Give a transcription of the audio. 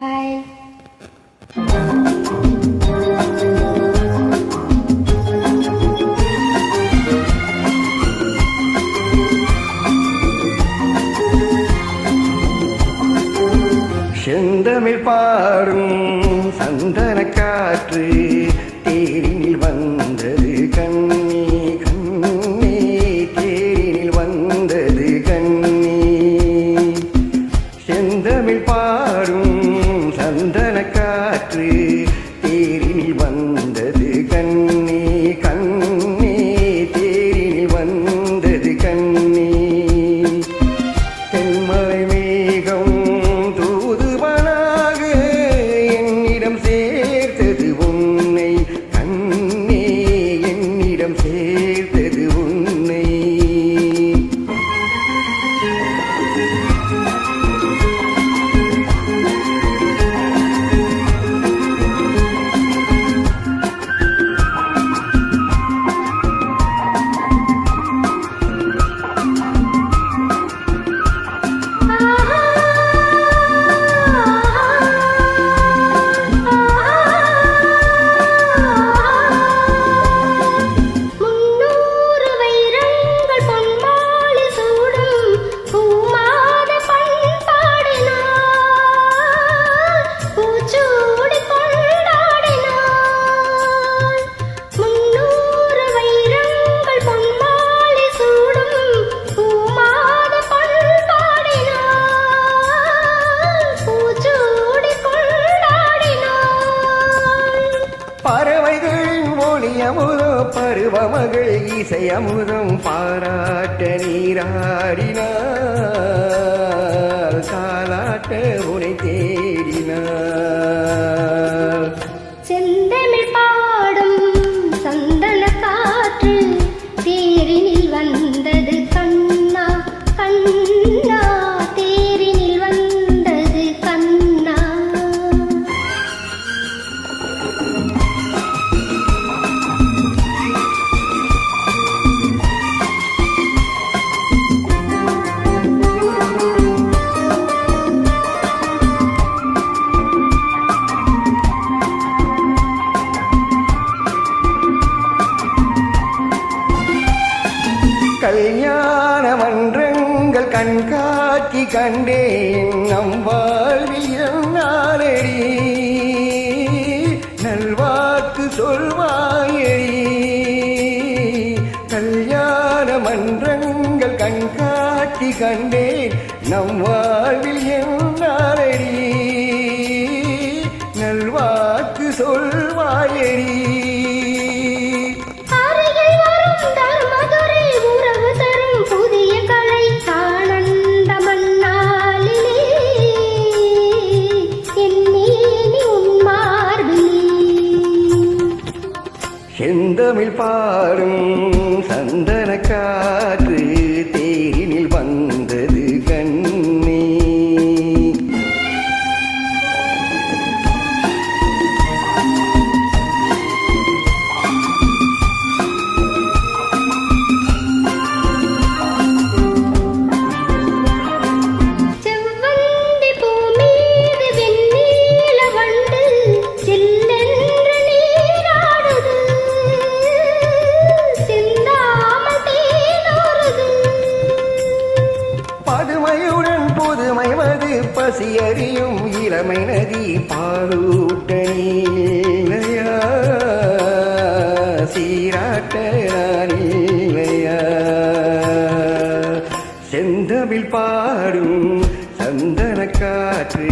Hi செந்தமிழ் பாடும் சந்தன காற்று தேரினில் வந்தது கண்ணி தேரினில் பறவைகளின் ஒளி அமுதம் பருவமகள் இசை பாராட்ட நீராடினார் காலாட்ட உனை தேடினார் கண்காட்சி கண்டேன். நம் வாழ்வியல் நாளடி நல்வாக்கு சொல்வாயடி. கல்யாண மன்றங்கள் கண்காட்சி கண்டேன். நம் வாழ்வில் செந்தமிழ் பாடும் சந்தன பசியறியும் இளமை நதி பாலூட்ட நீலையா சீராட்ட நீலையா செந்தமிழ் பாடும் சந்தன காற்று